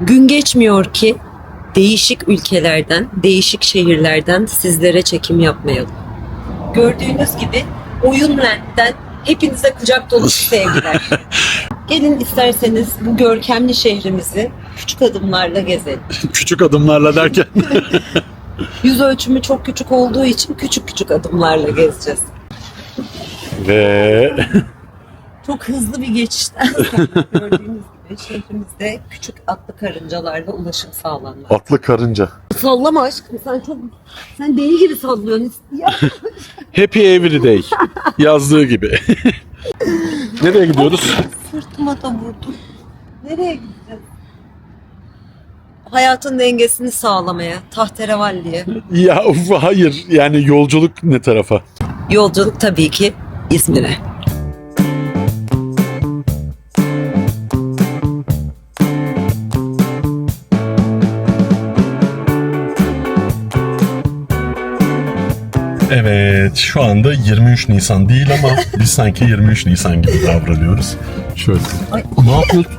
Gün geçmiyor ki değişik ülkelerden, değişik şehirlerden sizlere çekim yapmayalım. Gördüğünüz gibi Oyunland'den hepinize kucak dolusu sevgiler. Gelin isterseniz bu görkemli şehrimizi küçük adımlarla gezelim. Küçük adımlarla derken. Yüz ölçümü çok küçük olduğu için küçük küçük adımlarla gezeceğiz. Ve Çok hızlı bir geçişten gördüğünüz gibi şehrimizde küçük atlı karıncalarla ulaşım sağlanmakta. atlı karınca. Sallama aşkım sen çok sen deli gibi sallıyorsun. Ya. Happy every day. Yazdığı gibi. Nereye gidiyoruz? Sırtıma da vurdum. Nereye gideceğiz? Hayatın dengesini sağlamaya, tahterevalliye. Ya uf, hayır yani yolculuk ne tarafa? Yolculuk tabii ki İzmir'e. Evet şu anda 23 Nisan değil ama biz sanki 23 Nisan gibi davranıyoruz. Şöyle. Ay. Ne yapıyorsun?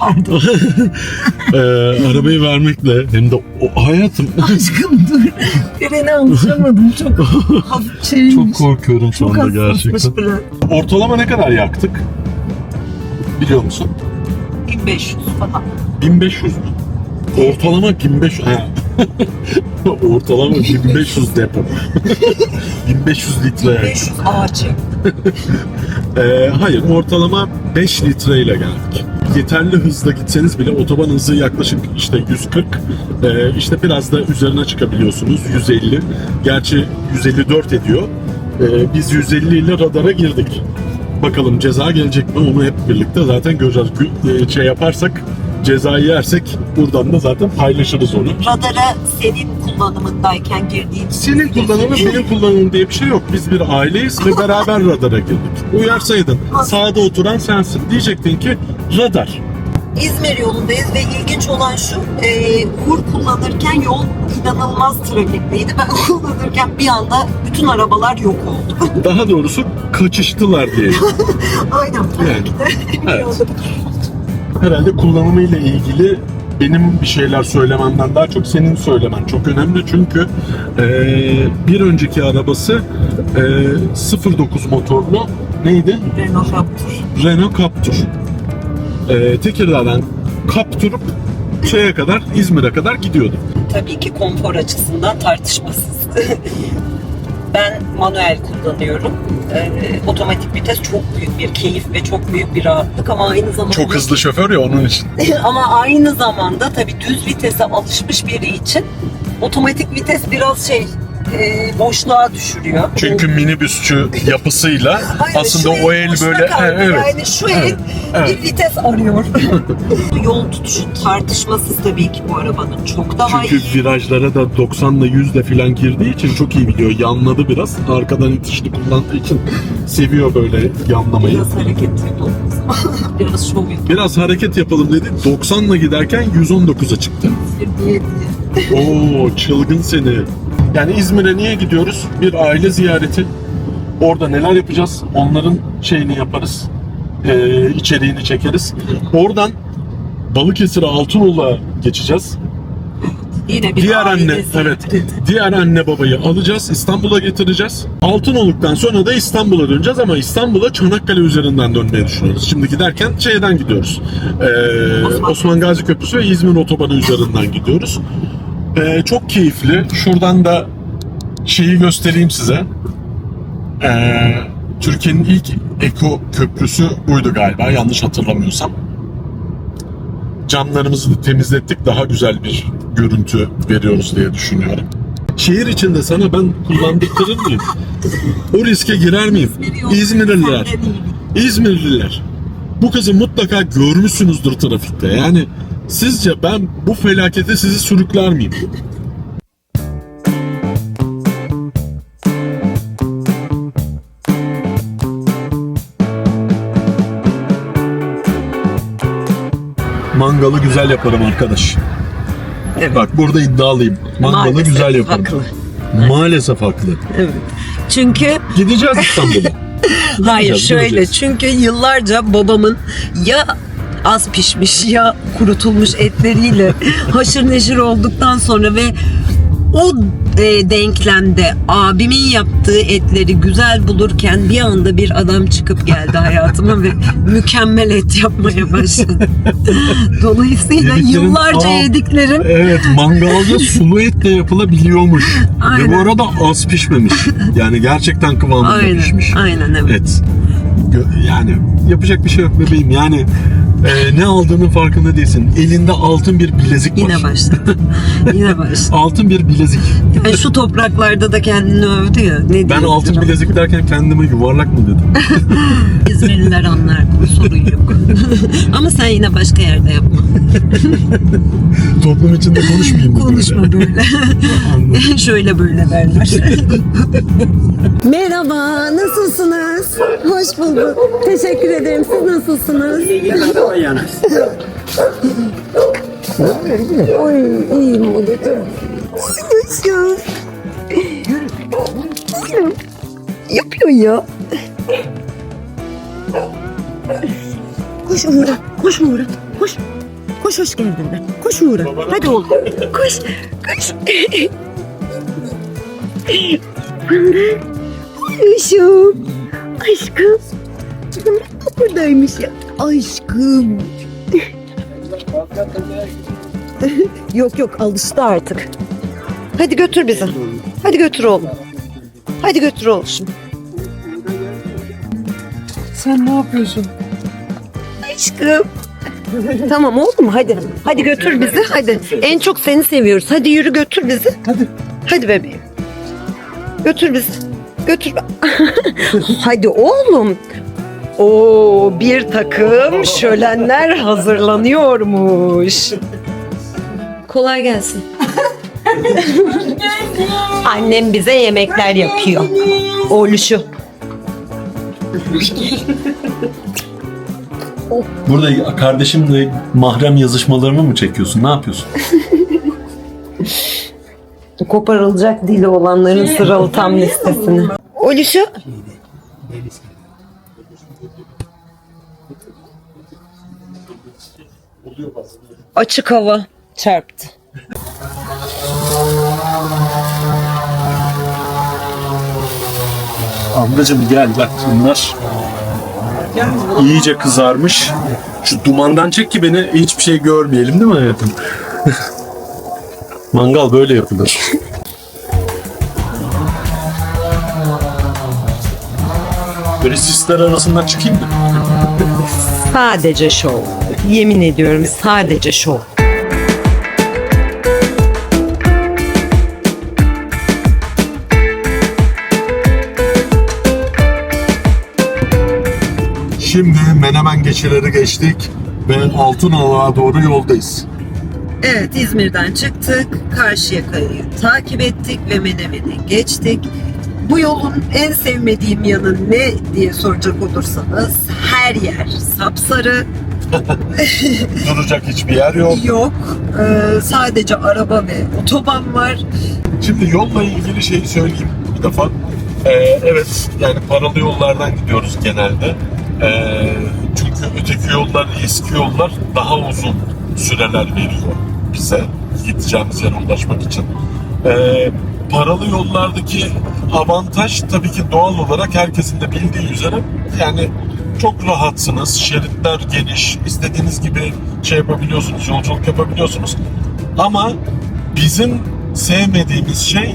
ee, arabayı vermekle hem de o, hayatım Aşkım dur. Frene alışamadım. Çok hafif çevirmiş. çok korkuyorum şu anda gerçekten. Ortalama ne kadar yaktık? Biliyor musun? 1500 falan. 1500 mü? Ortalama 1500. Ha. Ortalama 1500 depo. 1500 litre. 1500 ağacı. Ee, hayır, ortalama 5 litre ile geldik. Yeterli hızla gitseniz bile otoban hızı yaklaşık işte 140. Ee, işte biraz da üzerine çıkabiliyorsunuz 150. Gerçi 154 ediyor. Ee, biz 150 ile radara girdik. Bakalım ceza gelecek mi onu hep birlikte zaten göreceğiz. Gü- e, Şey yaparsak cezayı yersek buradan da zaten paylaşırız onu. Radara senin kullanımındayken girdiğin Senin kullanımın benim kullanımım diye bir şey yok. Biz bir aileyiz ve beraber radara girdik. Uyarsaydın sağda oturan sensin. Diyecektin ki radar. İzmir yolundayız ve ilginç olan şu, e, Uğur kullanırken yol inanılmaz trafikliydi. Ben kullanırken bir anda bütün arabalar yok oldu. Daha doğrusu kaçıştılar diye. Aynen. Evet. Evet. Herhalde kullanımıyla ilgili benim bir şeyler söylememden daha çok senin söylemen çok önemli çünkü eee, bir önceki arabası eee 09 motorlu neydi? Renault Raptor. Renault Captur. Eee Tekirdağ'dan kapturup şeye kadar İzmir'e kadar gidiyordu. Tabii ki konfor açısından tartışmasız. ben manuel kullanıyorum. E, otomatik vites çok büyük bir keyif ve çok büyük bir rahatlık ama aynı zamanda Çok hızlı şoför ya onun için. ama aynı zamanda tabii düz vitese alışmış biri için otomatik vites biraz şey e, boşluğa düşürüyor. Çünkü minibüsçü yapısıyla Aynen, aslında o el böyle kaldı. Evet. Yani şu el evet. bir vites arıyor. Yol tutuşu tartışmasız tabii ki bu arabanın çok daha Çünkü iyi. virajlara da 90 ile 100 ile falan girdiği için çok iyi biliyor. Yanladı biraz. Arkadan itişli kullandığı için seviyor böyle yanlamayı. Biraz hareket yapalım. Biraz şov yapalım. Biraz hareket yapalım dedi. 90 ile giderken 119'a çıktı. Oo çılgın seni. Yani İzmir'e niye gidiyoruz? Bir aile ziyareti. Orada neler yapacağız? Onların şeyini yaparız. Ee, içeriğini çekeriz. Oradan Balıkesir'e Altınoluk'a geçeceğiz. Yine bir Diğer anne, ziyareti. evet. Diğer anne babayı alacağız, İstanbul'a getireceğiz. Altınoluk'tan sonra da İstanbul'a döneceğiz ama İstanbul'a Çanakkale üzerinden dönmeyi düşünüyoruz. Şimdi giderken şeyden gidiyoruz. Ee, Osman. Osman Gazi Köprüsü ve İzmir Otobanı üzerinden gidiyoruz. Ee, çok keyifli. Şuradan da şeyi göstereyim size. Ee, Türkiye'nin ilk eko köprüsü buydu galiba yanlış hatırlamıyorsam. Camlarımızı da temizlettik daha güzel bir görüntü veriyoruz diye düşünüyorum. Şehir içinde sana ben kullandırtırır mıyım? O riske girer miyim? İzmirliler, İzmirliler. Bu kızı mutlaka görmüşsünüzdür trafikte. Yani sizce ben bu felakete sizi sürükler miyim? Mangalı güzel yaparım arkadaş. Evet. Bak burada iddialıyım. Mangalı Maalesef güzel yaparım. haklı. Maalesef haklı. Evet. Çünkü Gideceğiz İstanbul'a. hayır Gideceğiz, şöyle gideceğiz. çünkü yıllarca babamın ya az pişmiş ya kurutulmuş etleriyle haşır neşir olduktan sonra ve o e, denklemde abimin yaptığı etleri güzel bulurken bir anda bir adam çıkıp geldi hayatıma ve mükemmel et yapmaya başladı. Dolayısıyla Yediklerin- yıllarca Aa. yediklerim Evet mangalda sulu et de yapılabiliyormuş. Ve Aynen. bu arada az pişmemiş. Yani gerçekten kıvamında aynen, pişmiş. aynen evet. Et. Yani yapacak bir şey yok bebeğim. Yani e, ne aldığının farkında değilsin. Elinde altın bir bilezik var. Yine başladı. Yine başladı. Altın bir bilezik. Yani şu topraklarda da kendini övdü ya. Ne Ben altın bilezik derken kendime yuvarlak mı dedim? İzmirliler anlar bu sorun yok. Ama sen yine başka yerde yapma. Toplum içinde konuşmayayım mı Konuşma böyle? böyle. Şöyle böyle derler. Merhaba, nasılsınız? Hoş bulduk. Teşekkür ederim. Siz nasılsınız? Oy, iyiyim babacığım. Yaşa. Yapıyor ya. Koş Uğur'a, koş Uğur'a, koş. Koş hoş geldin de. Koş Uğur'a. Hadi oğlum. Koş, koş. Fındık. Aşkım. Aşkım. Fındık da buradaymış ya. Aşkım. yok yok alıştı artık. Hadi götür bizi. Hadi götür oğlum. Hadi götür oğlum. Sen ne yapıyorsun? Aşkım. Tamam oğlum hadi. Hadi götür bizi hadi. En çok seni seviyoruz. Hadi yürü götür bizi. Hadi. Hadi bebeğim. Götür bizi. Götür. hadi oğlum. Oo bir takım şölenler hazırlanıyormuş. Kolay gelsin. Annem bize yemekler yapıyor. Oğluşu. Burada kardeşimle mahrem yazışmalarını mı çekiyorsun? Ne yapıyorsun? Koparılacak dili olanların sıralı tam listesini. Oluşu. Açık hava çarptı. Ablacım gel bak bunlar iyice kızarmış. Şu dumandan çek ki beni hiçbir şey görmeyelim değil mi hayatım? Mangal böyle yapılır. Böyle sisler arasından çıkayım mı? Sadece şov. Yemin ediyorum sadece şov. Şimdi Menemen geçileri geçtik ve Altınoluk'a doğru yoldayız. Evet İzmir'den çıktık. Karşıyaka'yı takip ettik ve Menemen'i geçtik. Bu yolun en sevmediğim yanı ne diye soracak olursanız her yer sapsarı, Duracak hiçbir yer yok. yok. Ee, sadece araba ve otoban var. Şimdi yolla ilgili şeyi söyleyeyim bir defa. Ee, evet yani paralı yollardan gidiyoruz genelde. Ee, çünkü öteki yollar, eski yollar daha uzun süreler veriyor bize gideceğimiz yere ulaşmak için. Ee, paralı yollardaki avantaj tabii ki doğal olarak herkesin de bildiği üzere yani çok rahatsınız. Şeritler geniş. istediğiniz gibi şey yapabiliyorsunuz, yolculuk yapabiliyorsunuz. Ama bizim sevmediğimiz şey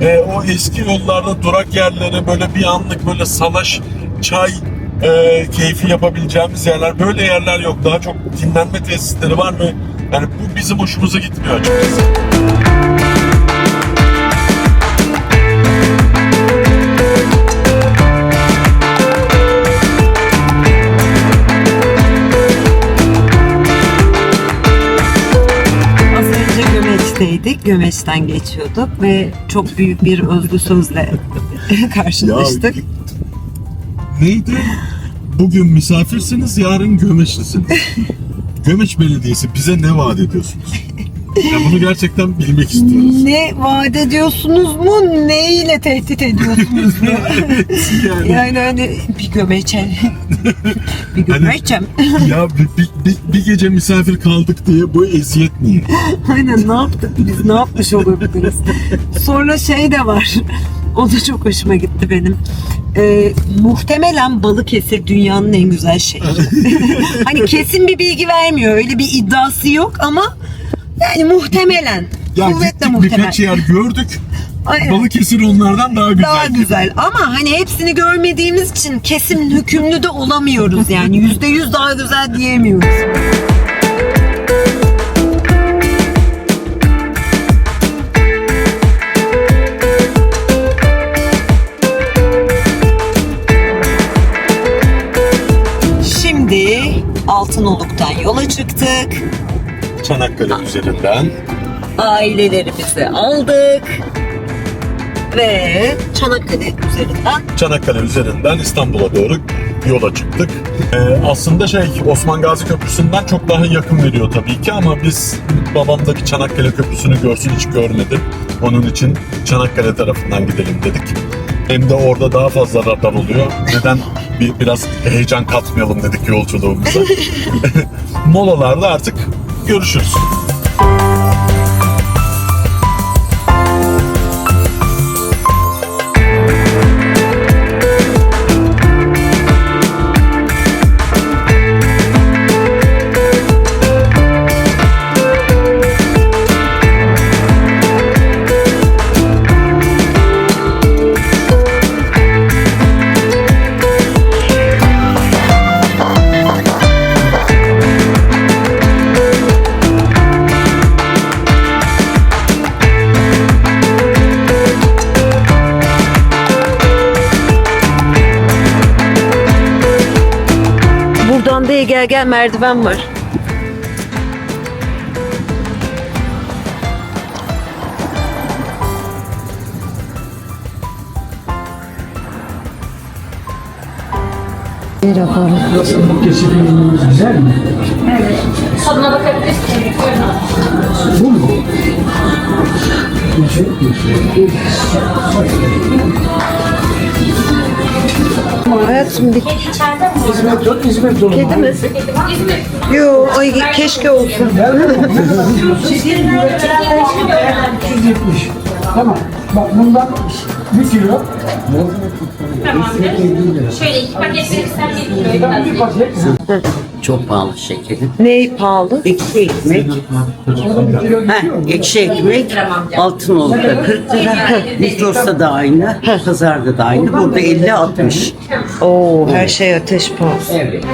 e, o eski yollarda durak yerleri böyle bir anlık böyle salaş çay e, keyfi yapabileceğimiz yerler böyle yerler yok. Daha çok dinlenme tesisleri var ve yani bu bizim hoşumuza gitmiyor açıkçası. Az önce Gömeç'teydik. Gömeç'ten geçiyorduk ve çok büyük bir özlü sözle karşılaştık. Neydi? Bugün misafirsiniz, yarın Gömeçlisiniz. Gömeç Belediyesi bize ne vaat ediyorsunuz? Ya bunu gerçekten bilmek istiyoruz. Ne vaat ediyorsunuz mu? Ne ile tehdit ediyorsunuz mu? Yani yani hani bir gömeçem. bir gömeçem. ya bir, bir, bir, bir gece misafir kaldık diye bu eziyet niye? Aynen ne yaptık biz ne yapmış olabiliriz. Sonra şey de var. O da çok hoşuma gitti benim. Ee, muhtemelen Balıkesir dünyanın en güzel şehri. hani kesin bir bilgi vermiyor. Öyle bir iddiası yok ama yani muhtemelen. Ya kuvvetle gittik muhtemel. birkaç yer gördük. Aynen. Balıkesir onlardan daha güzel. Daha güzel ama hani hepsini görmediğimiz için kesin hükümlü de olamıyoruz yani. Yüzde yüz daha güzel diyemiyoruz. Altınoluk'tan yola çıktık. Çanakkale üzerinden. Ailelerimizi aldık. Ve Çanakkale üzerinden Çanakkale üzerinden İstanbul'a doğru yola çıktık. Ee, aslında şey Osman Gazi Köprüsü'nden çok daha yakın veriyor tabii ki ama biz babamdaki Çanakkale Köprüsü'nü görsün hiç görmedi. Onun için Çanakkale tarafından gidelim dedik. Hem de orada daha fazla radar oluyor. Neden bir, biraz heyecan katmayalım dedik yolculuğumuza. Molalarda artık görüşürüz. Gel gel merdiven var. Nasıl bu kesimimiz güzel mi? Tadına bakabilirsin. Bu mu? Teşekkür ederim. Hayatım bir Kedi içeride mi? İzmir, çok İzmir kedi mi? Yo, ay keşke olsun. 370. Tamam. Bak bundan bir kilo. Tamamdır. Şöyle iki paket verirsen yedi Ben bir paket. Çok pahalı şekerim. Ney pahalı? Ekşi ekmek, heh, ekşi ekmek altın oldu 40 lira. Migros'ta da aynı, pazarda da aynı. Burada 50-60. Oo, her şey ateş pahası. Evet.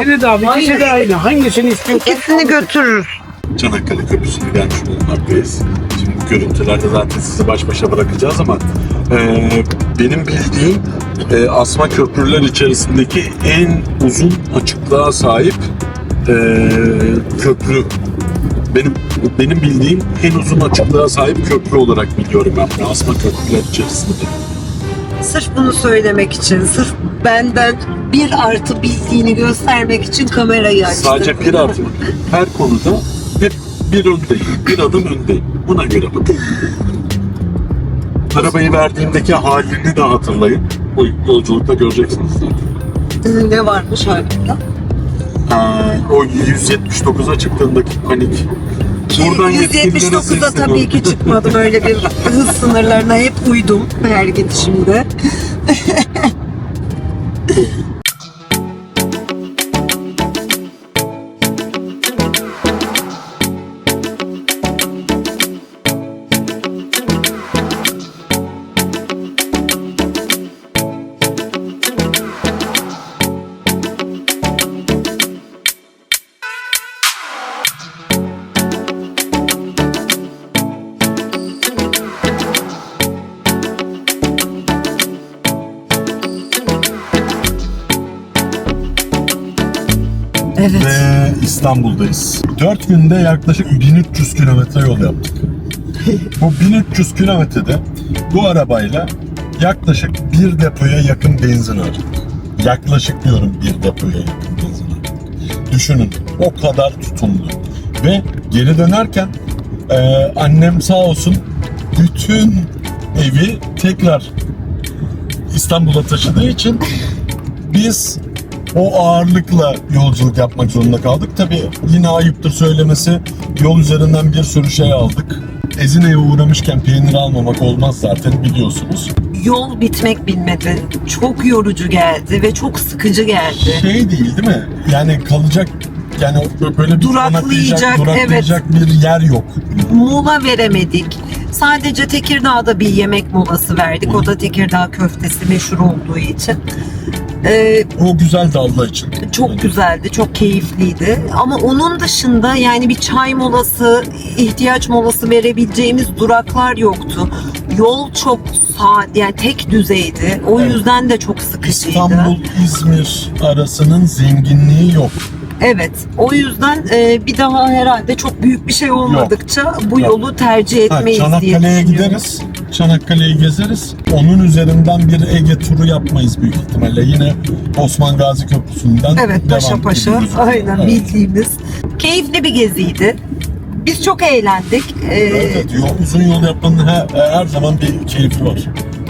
İkisini de al. İkisi de aynı. Hangisini istiyorsan. İkisini götürür. Çanakkale Köprüsü'nü gelmiş bulunmaktayız. Şimdi görüntülerde zaten sizi baş başa bırakacağız ama e, benim bildiğim e, asma köprüler içerisindeki en uzun açıklığa sahip e, köprü. Benim benim bildiğim en uzun açıklığa sahip köprü olarak biliyorum ben asma köprüler içerisinde. Sırf bunu söylemek için, sırf benden bir artı bildiğini göstermek için kamerayı açtı. Sadece bir artı her konuda hep bir öndeyim, bir adım öndeyim. Buna göre bakın. Arabayı verdiğimdeki halini de hatırlayın. O yolculukta göreceksiniz zaten. Ne varmış halinde? Ha, o 179'a çıktığındaki panik. Ki Buradan yetkililere 179'da sesleniyorum. tabii ki çıkmadım. Öyle bir hız sınırlarına hep uydum her gidişimde. Evet. ve İstanbul'dayız. 4 günde yaklaşık 1300 kilometre yol yaptık. bu 1300 kilometrede bu arabayla yaklaşık bir depoya yakın benzin harcadık. Yaklaşık diyorum bir depoya yakın benzin harcadık. Düşünün o kadar tutumlu. Ve geri dönerken e, annem sağ olsun bütün evi tekrar İstanbul'a taşıdığı için biz o ağırlıkla yolculuk yapmak zorunda kaldık. Tabii yine ayıptır söylemesi yol üzerinden bir sürü şey aldık. Ezine'ye uğramışken peynir almamak olmaz zaten biliyorsunuz. Yol bitmek bilmedi. Çok yorucu geldi ve çok sıkıcı geldi. Şey değil değil mi? Yani kalacak yani böyle bir Duraklayacak, duraklayacak bir yer yok. Mola veremedik. Sadece Tekirdağ'da bir yemek molası verdik. O da Tekirdağ köftesi meşhur olduğu için. Ee, O güzel dalga için. çok güzeldi, çok keyifliydi. Ama onun dışında yani bir çay molası, ihtiyaç molası verebileceğimiz duraklar yoktu. Yol çok sağ, yani tek düzeydi. O Evet. yüzden de çok sıkıcıydı. İstanbul-İzmir arasının zenginliği yok. Evet. O yüzden e, bir daha herhalde çok büyük bir şey olmadıkça bu Yok. yolu tercih Ha, etmeyiz diye Çanakkale'ye düşünüyorum. gideriz. Çanakkale'yi gezeriz. Onun üzerinden bir Ege turu yapmayız büyük ihtimalle. Yine Osman Gazi Köprüsü'nden Evet paşa devam paşa ediyoruz. aynen Evet. bildiğimiz. Keyifli bir geziydi. Biz çok eğlendik. Ee, Evet, evet. Uzun yol yapmanın her, her zaman bir keyfi var.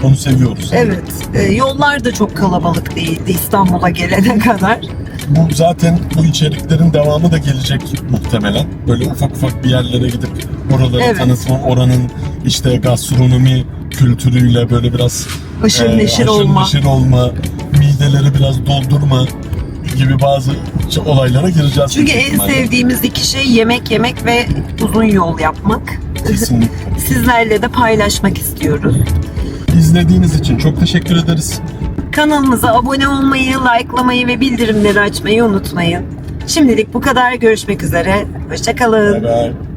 Onu seviyoruz. Evet, e, yollar da çok kalabalık değildi İstanbul'a gelene kadar. Bu zaten bu içeriklerin devamı da gelecek muhtemelen. Böyle ufak ufak bir yerlere gidip oraları Evet. tanıtma, oranın işte gastronomi kültürüyle böyle biraz Haşır e, neşir haşır olma. neşir olma, mideleri biraz doldurma gibi bazı olaylara gireceğiz. Çünkü en ihtimalle. sevdiğimiz iki şey yemek yemek ve uzun yol yapmak. Kesinlikle. Sizlerle de paylaşmak istiyoruz. İzlediğiniz için çok teşekkür ederiz. Kanalımıza abone olmayı, likelamayı ve bildirimleri açmayı unutmayın. Şimdilik bu kadar. Görüşmek üzere. Hoşçakalın. Bye bye.